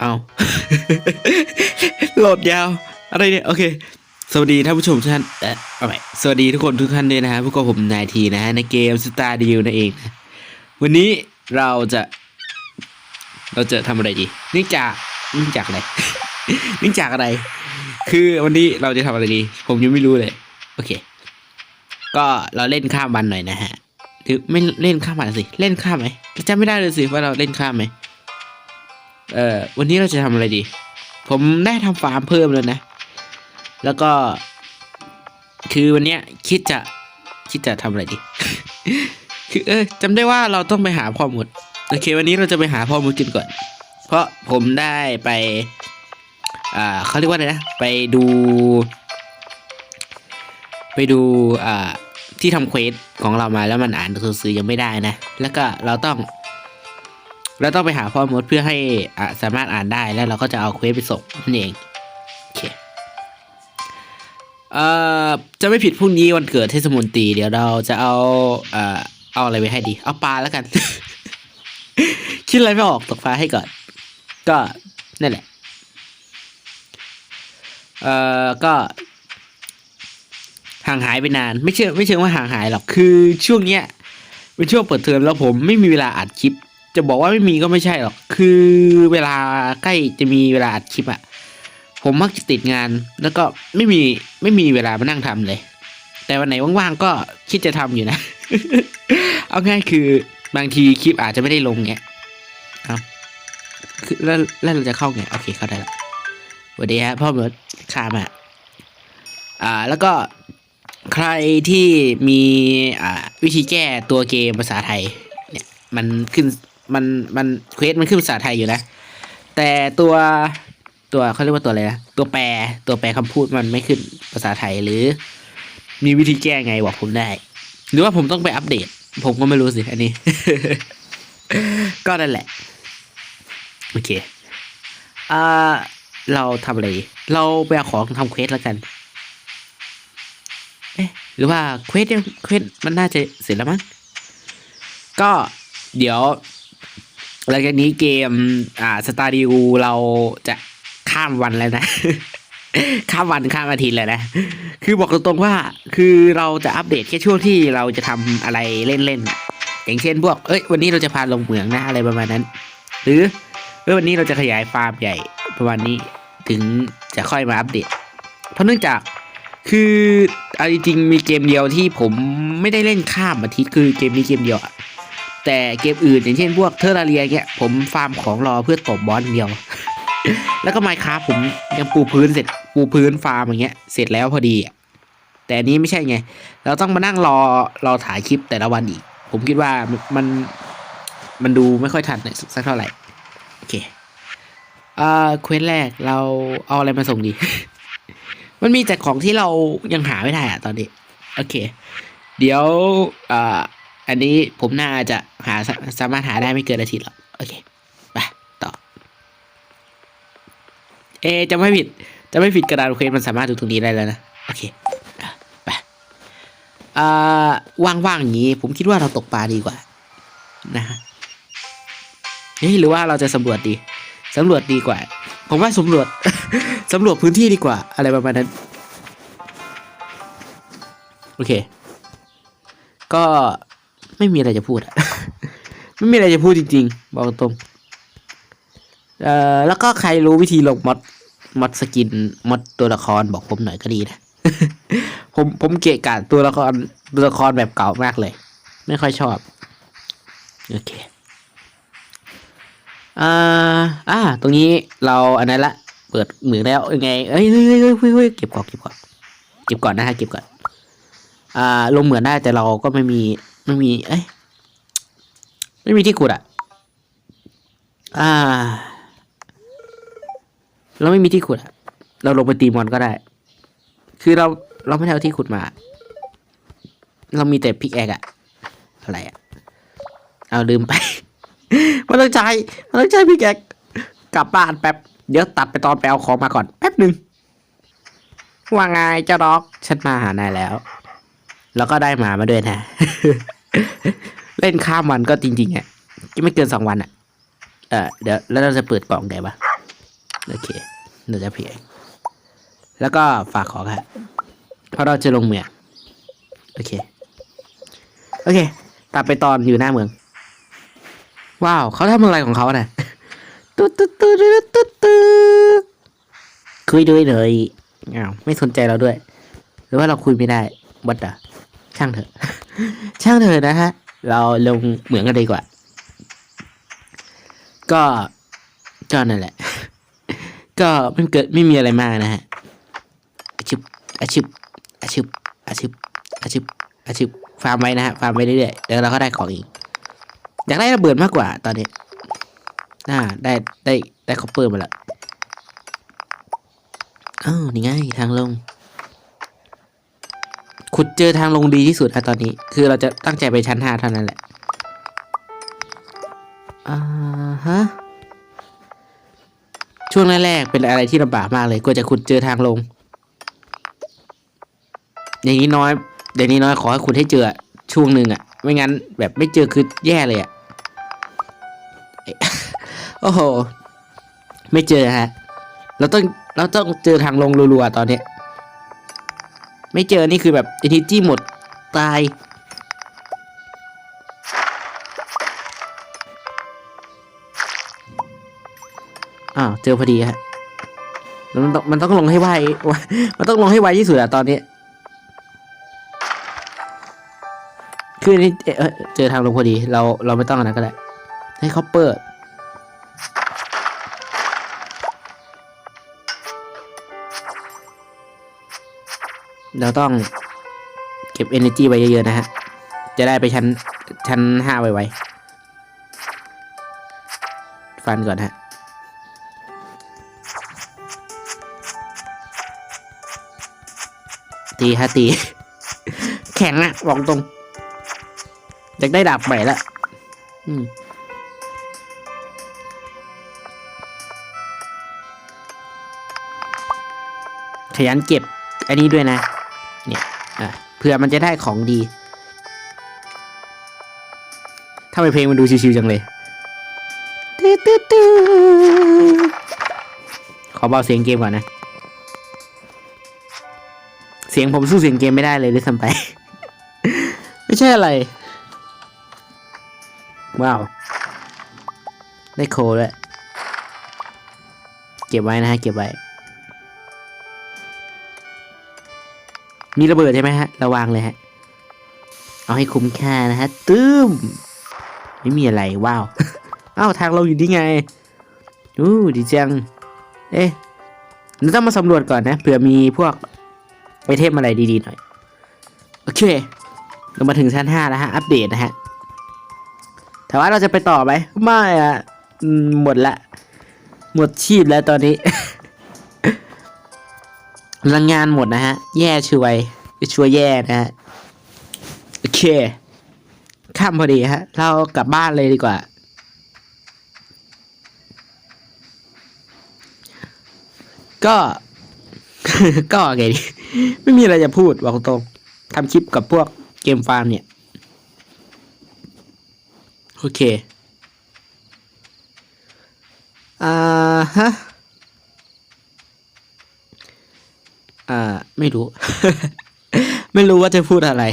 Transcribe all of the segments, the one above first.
เอาโหลดยาว อะไรเนี่ยโอเค สวัสดีท่านผู้ชมทุกท่านเออเอาใหม่สวัสดีทุกคนทุกท่านด้วยนะฮะพวกผมนายทีนะฮะในเกม Star d e a l นั่นเองนะวันนี้เราจะ เราจะทำอะไรดีเนื่องจากเนื่องจากอะไรเนื่องจากอะไร คือวันนี้เราจะทำอะไรดี ผมยังไม่รู้เลย โอเค ก็เราเล่นข้ามวันหน่อยนะฮะหรือไม่เล่นข้ามวันสิ เล่นข้ามไหมจำไม่ได้เลยสิว่าเราเล่นข้ามไหม เอ่อวันนี้เราจะทำอะไรดี ผมได้ทำฟาร์มเพิ่มแล้วนะ แล้วก็ คือวันเนี้ยคิดจะคิดจะทำอะไรดี คือเออจำได้ว่าเราต้องไปหาพ่อมดโอเค วันนี้เราจะไปหาพ่อมดกันก่อน เพราะผมได้ไป อ่าเขาเรียกว่าอะไรนะ ไปดู ไปดู อ่า ที่ทำเควสของเรามาแล้วมันอ่านตัวสื่อยังไม่ได้นะ แล้วก็เราต้อง เราต้องไปหาพ่อมดเพื่อให้อ่าสามารถอ่านได้แล้วเราก็จะเอาเควสไปส่งนั่นเองโอเคเอ่อจะไม่ผิดพรุ่งนี้วันเกิดเทศมนตรีเดี๋ยวเราจะเอาเอ่อเอาอะไรไปให้ดี เอาปลาแล้วกัน คิดอะไรไม่ออกตกปลาให้ก่อน ก็นั่นแหละเอ่อก็ห่างหายไปนาน ไม่เชื่อไม่เชิงว่าห่างหายหรอกคือช่วงเนี้ยเป็นช่วงเปิดเทอมแล้วผมไม่มีเวลาอัดคลิป จะบอกว่าไม่มีก็ไม่ใช่หรอก คือเวลาใกล้จะมีเวลาอัดคลิปอะผมมักจะติดงาน แล้วก็ไม่มีไม่มีเวลามานั่งทำเลย แต่วันไหนว่างๆก็คิดจะทำอยู่นะ เอาง่ายคือบางทีคลิปอาจจะไม่ได้ลงเงี้ยเอาคือแล้วแล้วเราจะเข้าไง โอเคเข้าได้แล้วสวัสดีฮะพ่อเบิร์ดข้ามอะอ่า แล้วก็ใครที่มีอ่าวิธีแก้ตัวเกมภาษาไทย เนี่ย มันขึ้น มันมันเควสมันขึ้นภาษาไทยอยู่นะ แต่ตัวตัวเขาเรียกว่าตัวอะไรนะตัวแปรตัวแปรคำพูดมันไม่ขึ้นภาษาไทยหรือ มีวิธีแก้ไงบอกผมได้ หรือว่าผมต้องไปอัปเดต ผมก็ไม่รู้สิอันนี้ ก็นั่นแหละ โอเคอ่าเราทำอะไร เราไปเอาของทำเควสแล้วกันเอ๊ะหรือว่าเควสยังเควสมันน่าจะเสร็จแล้วมั้งก็เดี๋ยว หลังจากนี้เกมอ่าสตาร์ดิวเราจะข้ามวันแล้วนะ ข้ามวันข้ามอาทิตย์เลยนะ คือบอกตรงๆว่าคือเราจะอัปเดตแค่ช่วงที่เราจะทำอะไรเล่นๆ อย่างเช่นพวก เอ้ย วันนี้เราจะพาลงเหมืองนะอะไรประมาณนั้น หรือเอ้ยวันนี้เราจะขยายฟาร์มใหญ่ประมาณนี้ถึงจะค่อยมาอัปเดต เพราะเนื่องจากคือเอาจริงๆมีเกมเดียวที่ผมไม่ได้เล่นข้ามอาทิตย์คือเกมนี้เกมเดียวอะ แต่เกมอื่นอย่างเช่นพวกเทอร์ราเรียเงี้ยผมฟาร์มของรอเพื่อตบบอสเดียว แล้วก็ไมค์คราฟผมยังปูพื้นเสร็จปูพื้นฟาร์มอย่างเงี้ยเสร็จแล้วพอดีอะแต่นี้ไม่ใช่ไง เราต้องมานั่งรอรอถ่ายคลิปแต่ละวันอีก ผมคิดว่ามันมันดูไม่ค่อยทันสักเท่าไหร่ โอเคอ่าเควสแรกเราเอาอะไรมาส่งดี มันมีแต่ของที่เรายังหาไม่ได้อะตอนนี้ โอเค เดี๋ยวอ่า อันนี้ผมน่าจะหาสามารถหาได้ไม่เกินอาทิตย์หรอกโอเคไปต่อ เอจะไม่ผิด จะไม่ผิดกระดาษเควสมันสามารถดูตรงนี้ได้แล้วนะ โอเคไปอ่าว่างๆอย่างนี้ ผมคิดว่าเราตกปลาดีกว่า นะฮะเฮ้ยหรือว่าเราจะสำรวจดีสำรวจดีกว่า ผมว่าสำรวจสำรวจพื้นที่ดีกว่า อะไรประมาณนั้น โอเค ก็ ไม่มีอะไรจะพูดอะไม่มีอะไรจะพูดจริง ๆ บอกตรงเอ่อแล้วก็ใครรู้วิธีลงมอดมอดสกินมอดตัวละครบอกผมหน่อยก็ดีนะผมผมเกะกะตัวละครตัวละครแบบเก่ามากเลย ไม่ค่อยชอบ โอเคอ่าอ่า ตรงนี้เราอันนั้นละ เปิดเหมืองแล้วยังไงเอ้ยเฮ้ยเฮ้ยเฮ้ยเฮ้ยเก็บก่อนเก็บก่อนเก็บก่อนนะฮะเก็บก่อน อ่า ลงเหมือนได้แต่เราก็ไม่มี ไม่มี เอ้ย ไม่มีที่ขุดอะ อ่า เราไม่มีที่ขุดอะ เราลงไปตีมอนก็ได้ คือเราเราไม่ได้เอาที่ขุดมา เรามีแต่พิกแอกอะอะไรอะเอาลืมไป มันต้องใช้มันต้องใช้พิกแอกกลับบ้านแป๊บ เดี๋ยวตัดไปตอนไปเอาของมาก่อน แป๊บหนึ่งว่าไงเจ้าด็อก ฉันมาหานายแล้ว แล้วก็ได้หมามาด้วยนะ เล่นข้ามวันก็จริงๆอะไม่เกินสองวันอะ เออเดี๋ยวแล้วเราจะเปิดกล่องไงวะโอเคเดี๋ยวจะเพียงแล้วก็ฝากของฮะเพราะเราจะลงเมืองโอเค โอเคตัดไปตอนอยู่หน้าเมือง ว้าวเขาทำอะไรของเขาน่ะตุ๊ดตุ๊ดตุ๊ดตุ๊ดตุ๊ดตุ๊ดคุยด้วยเลยอ้าวไม่สนใจเราด้วย หรือว่าเราคุยไม่ได้วัดอะ ช่างเถอะ ช่างเถอะนะฮะ เราลงเหมืองกันดีกว่า ก็ก็นั่นแหละ ก็มันเกิดไม่มีอะไรมากนะฮะอาชิบอาชิบอาชิบอาชิบอาชิบอาชิบฟาร์มไว้นะฮะ ฟาร์มไว้เรื่อยๆเดี๋ยวเราก็ได้ของอีก อยากได้ระเบิดมากกว่าตอนนี้อ่าได้ได้ได้คอปเปอร์มาแล้วอ้าวนี่ไงทางลง ขุดเจอทางลงดีที่สุดอะตอนนี้ คือเราจะตั้งใจไปชั้นห้าเท่านั้นแหละอ่าฮะช่วงแรกๆเป็นอะไรที่ลำบากมากเลยกว่าจะขุดเจอทางลง อย่างนี้น้อยเดี๋ยวนี้น้อยขอให้ขุดให้เจอช่วงหนึ่งอะไม่งั้นแบบไม่เจอคือแย่เลยอะโอ้โห ไม่เจอฮะ เราต้องเราต้องเจอทางลงรัวๆตอนเนี้ย ไม่เจอนี่คือแบบอินทิจี้หมดตาย อ้าว เจอพอดีฮะมันต้องมันต้องลงให้ไวมันต้องลงให้ไวที่สุดอะตอนนี้ คือนี่เออเจอทางลงพอดี เราเราไม่ต้องอันนั้นก็ได้ ให้เขาเปิด เราต้องเก็บ energy ไว้เยอะๆนะฮะ จะได้ไปชั้น ชั้นห้าไวๆ ฟันก่อนฮะ ตีฮะตี แข็งอะบอกตรงอยากได้ดาบใหม่ละอืมขยันเก็บอันนี้ด้วยนะ ผื่อมันจะได้ของดีทำไมเพลงมันดูชิวๆจังเลยขอเบาเสียงเกมก่อนนะ เสียงผมสู้เสียงเกมไม่ได้เลยด้วยซ้ำไป ไม่ใช่อะไร ว้าว ได้โคด้วเก็บไว้นะฮะ เก็บไว้ มีระเบิดใช่ไหมฮะ ระวังเลยฮะ เอาให้คุ้มค่านะฮะ ตื้ม ไม่มีอะไรว้าวอ้าวทางเราอยู่ที่ไงอู้ดีจัง เอ๊ะเราต้องมาสำรวจก่อนนะเผื่อมีพวกไอเทมอะไรดีๆหน่อย โอเค เรามาถึงชั้นห้าแล้วฮะ อัปเดตนะฮะแต่ว่าเราจะไปต่อไหมไม่อะหมดละ หมดชีพแล้วตอนนี้ พลังงานหมดนะฮะ แย่ช่วยช่วยแย่นะฮะ โอเคข้ามพอดีฮะ เรากลับบ้านเลยดีกว่า ก็ ก็ไงดี ไม่มีอะไรจะพูดบอกตรงทำคลิปกับพวกเกมฟาร์มเนี่ย โอเค อ่าฮะ อ่า ไม่รู้ ไม่รู้ว่าจะพูดอะไร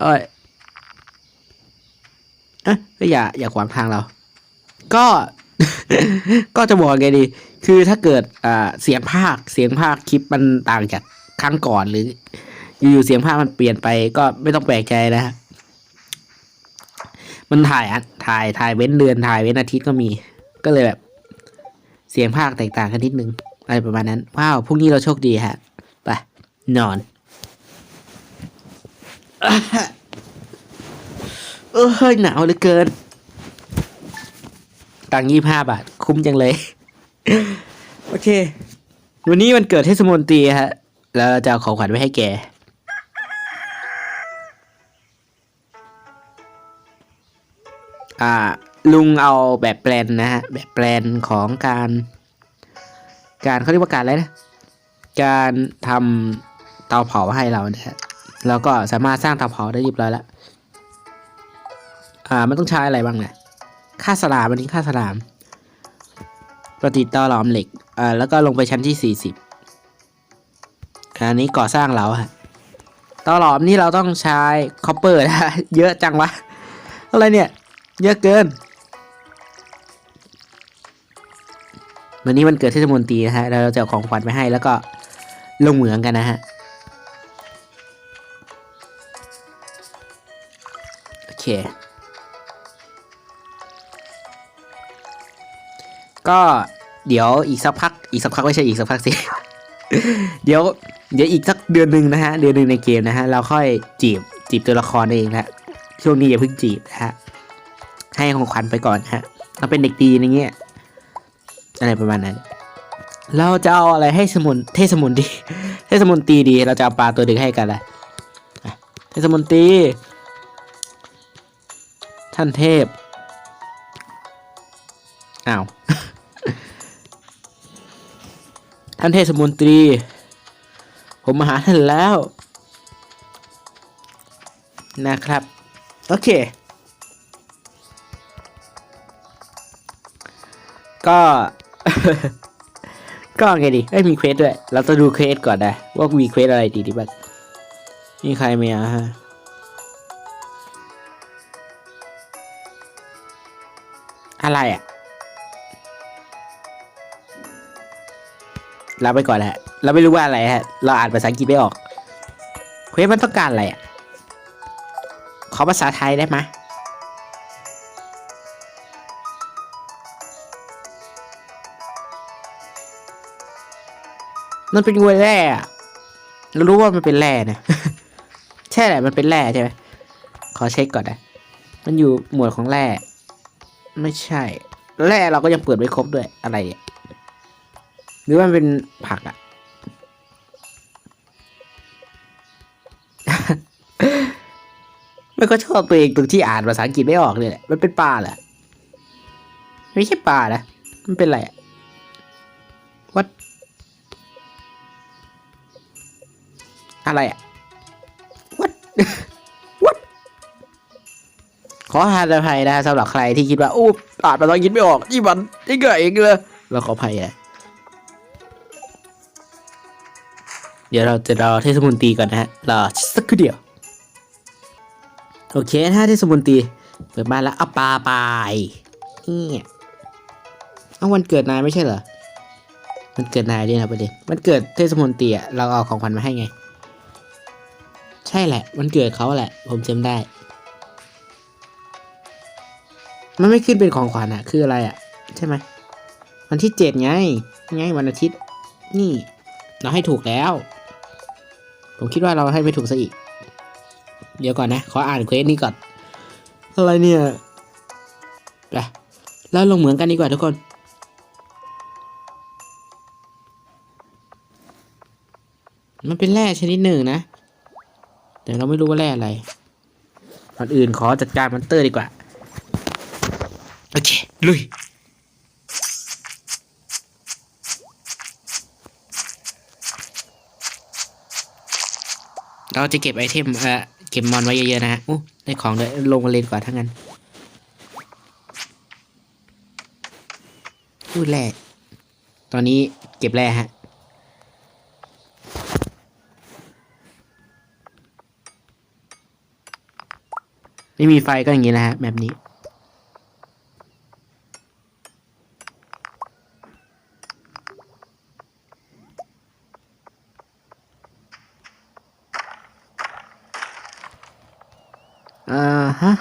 เอ้ยเอ๊ะอย่า อย่าขวางทางเรา ก็ ก็จะบอกไงดี คือถ้าเกิดอ่าเสียงภาค เสียงภาคคลิปมันต่างจากครั้งก่อนหรือ อยู่ๆเสียงภาคมันเปลี่ยนไป ก็ไม่ต้องแปลกใจนะฮะมันถ่ายอะถ่ายถ่ายเว้นเดือนถ่ายเว้นอาทิตย์ก็มี ก็เลยแบบ สียงภาคแตกต่างกันนิดนึงอะไรประมาณนั้น ว้าวพรุ่งนี้เราโชคดีฮะ ไป นอนเออเฮ้ยหนาวเหลือเกิน ตังยี่ห้าบาท คุ้มจังเลย โอเค วันนี้มันเกิดเทศมนตรีฮะ แล้วเราจะเอาของขวัญไว้ให้แก อ่า ลุงเอาแบบแปลนนะฮะแบบแปลนของการ การเขาเรียกว่าการอะไรนะ การทำเตาเผาให้เรานะฮะแล้วก็สามารถสร้างเตาเผาได้เรียบร้อยแล้วอ่ามันต้องใช้อะไรบ้างเนี่ยฆ่าสลามอันนี้ฆ่าสลามประดิษฐ์ต่อหลอมเหล็กอ่าแล้วก็ลงไปชั้นที่สี่สิบอันนี้ก่อสร้างเราฮะต่อหลอมนี่เราต้องใช้คอปเปอร์นะเยอะจังวะอะไรเนี่ย เยอะเกิน วันนี้มันเกิดเทศมนตรีนะฮะเราจะเอาของขวัญไปให้แล้วก็ลงเหมืองกันนะฮะโอเค ก็เดี๋ยวอีกสักพักอีกสักพักไม่ใช่อีกสักพักสิ เดี๋ยวเดี๋ยวอีกสักเดือนหนึ่งนะฮะเดือนหนึ่งในเกมนะฮะเราค่อยจีบจีบตัวละครเองนะฮะช่วงนี้อย่าเพิ่งจีบนะฮะให้ของขวัญไปก่อนฮะเราเป็นเด็กดีอย่างเงี้ย อะไรประมาณนั้น เราจะเอาอะไรให้สมุนเทศมนตีเทศมนตีดี เราจะเอาปลาตัวดึงให้กันละเทศมนตี ท่านเทพ อ้าว ท่านเทศมนตรี ผมมาหาท่านแล้ว นะครับ โอเคก็ ก็ไงดีไม่มีเควสด้วย เราต้องดูเควสก่อนนะ ว่ามีเควสอะไรดีดีบ้างมีใครไหมอะฮะอะไรอะเราไปก่อนแหละเราไม่รู้ว่าอะไรฮะ เราอ่านภาษาอังกฤษไม่ออก เควสมันต้องการอะไรอะ ขอภาษาไทยได้ไหม มันเป็นวัวแร่เรารู้ว่ามันเป็นแร่นะใช่แหละมันเป็นแร่ใช่ไหมขอเช็คก่อนนะมันอยู่หมวดของแร่ไม่ใช่ แร่เราก็ยังเปิดไม่ครบด้วยอะไรเนี่ยหรือว่ามันเป็นผักอะไม่ก็ชอบตัวเองตรงที่อ่านภาษาอังกฤษไม่ออกเลยแหละ มันเป็นปลาเหรอไม่ใช่ปลานะมันเป็นอะไรอะ อะไรอะวัดวัดขอทานอภัยนะสำหรับใครที่คิดว่าอู้อ่านภาษาอังกฤษไม่ออกนี่มันนี่เกิดเองเลยเราขออภัยนะเดี๋ยวเราจะรอเทศมนตรีก่อนนะฮะรอสักครู่เดียว โอเคถ้าเทศมนตรีเปิดบ้านแล้วเอาปลาไปนี่เอาวันเกิดนายไม่ใช่เหรอมันเกิดนายด้วยนะประเด็นมันเกิดเทศมนตรีอะเราเอาของขวัญมาให้ไง ใช่แหละมันเกิดเขาแหละ ผมจำได้ มันไม่ขึ้นเป็นของขวัญอะคืออะไรอะใช่ไหมวันที่เจ็ดไง ไงวันอาทิตย์ นี่ เราให้ถูกแล้ว ผมคิดว่าเราให้ไม่ถูกซะอีก เดี๋ยวก่อนนะ ขออ่านเควสนี้ก่อน อะไรเนี่ยไปแล้วลงเหมืองกันดีกว่าทุกคนมันเป็นแร่ชนิดหนึ่งนะ แต่เราไม่รู้ว่าแร่อะไรก่อนอื่นขอจัดการมอนเตอร์ดีกว่า โอเค ลุย เราจะเก็บไอเทมเอ่อเก็บมอนไว้เยอะๆนะฮะอู้ได้ของเลยลงมาเลนก่อนทั้งนั้นอู้แร่ตอนนี้เก็บแร่ฮะ ไม่มีไฟก็อย่างนี้นะฮะแบบนี้ อ่าฮะ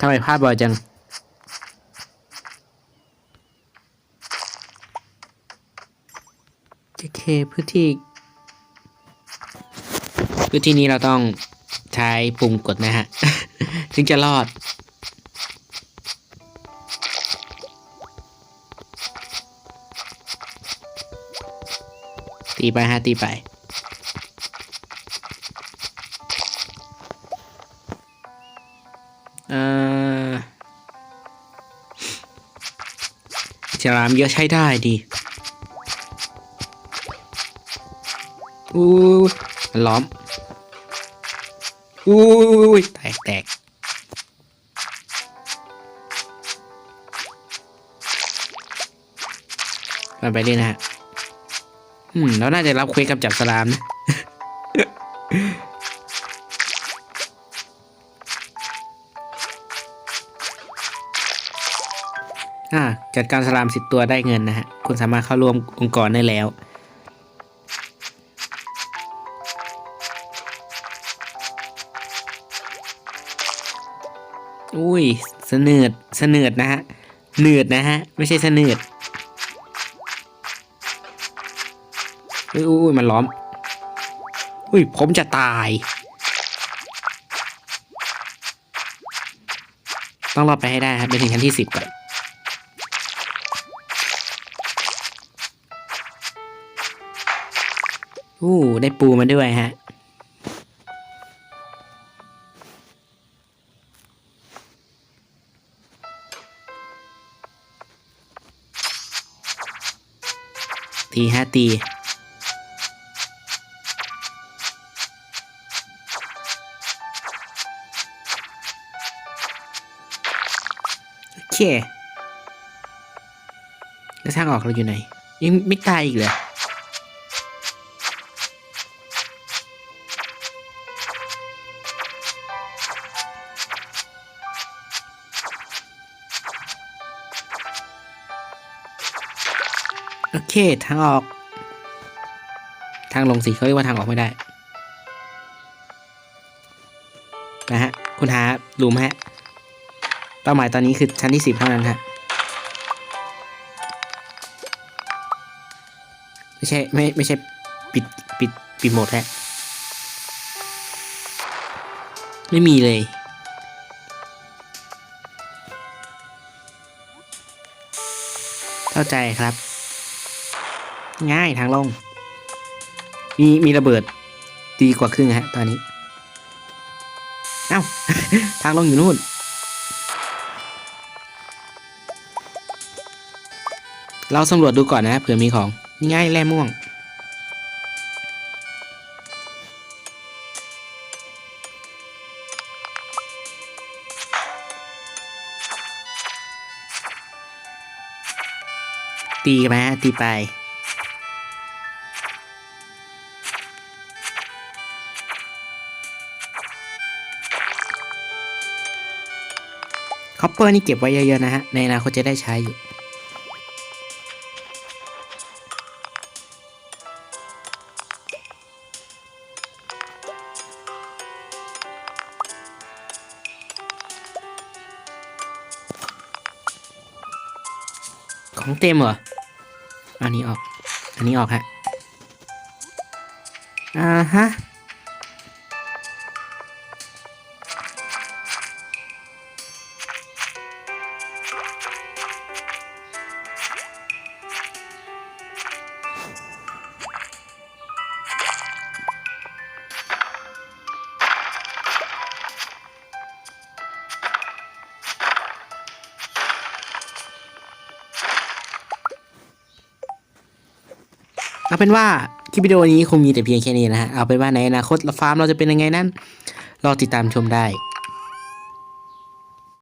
ทำไมพลาดบ่อยจัง โอเค พื้นที่พื้นที่นี้เราต้องใช้ปุ่มกดนะฮะ ถึงจะรอด ตีไปฮะตีไปเอ่อฉลามเยอะใช้ได้ดี อู้ยมันล้อมอู้ยแตกแตกมันไปเลยนะฮะ อืมเราน่าจะรับเควสกำจับสลามนะ อ่า จัดการสลามสิบตัวได้เงินนะฮะ คุณสามารถเข้าร่วมองค์กรได้แล้ว ยเสนืดเสนืดนะฮะเหนืดนะฮะ ไม่ใช่เสนืดอุ้ยอุ้ยอุ้ยมันล้อม อุ้ย ผมจะตาย ต้องรอดไปให้ได้ครับ ไปถึงชั้นที่สิบก่อนอู้ได้ปูมาด้วยฮะ ตีฮะตี โอเค แล้วทางออกเราอยู่ไหน ยังไม่ตายอีกเลยโอ ทางออก ทางลงสิเขาเรียกว่าทางออกไม่ได้ นะฮะ คุณหารู้ไหมฮะ เป้าหมายตอนนี้คือชั้นที่สิบเท่านั้นฮะ ไม่ใช่ไม่ไม่ใช่ปิดปิดปิดหมดฮะ ไม่มีเลยเข้าใจครับ ง่ายทางลง มีมีระเบิดดีกว่าครึ่งฮะตอนนี้ เอ้า ทางลงอยู่นู่น เราสำรวจดูก่อนนะเผื่อมีของง่ายแร่ม่วง ตีกันไหมตีไป คอปเปอร์นี่เก็บไว้เยอะๆนะฮะ ในอนาคตจะได้ใช้อยู่ของเต็มเหรอ อันนี้ออก อันนี้ออกฮะ อ่าฮะ เป็นว่าคลิปวิดีโอนี้คงมีแต่เพียงแค่นี้นะฮะ เอาเป็นว่าในอนาคตฟาร์มเราจะเป็นยังไงนั้น รอติดตามชมได้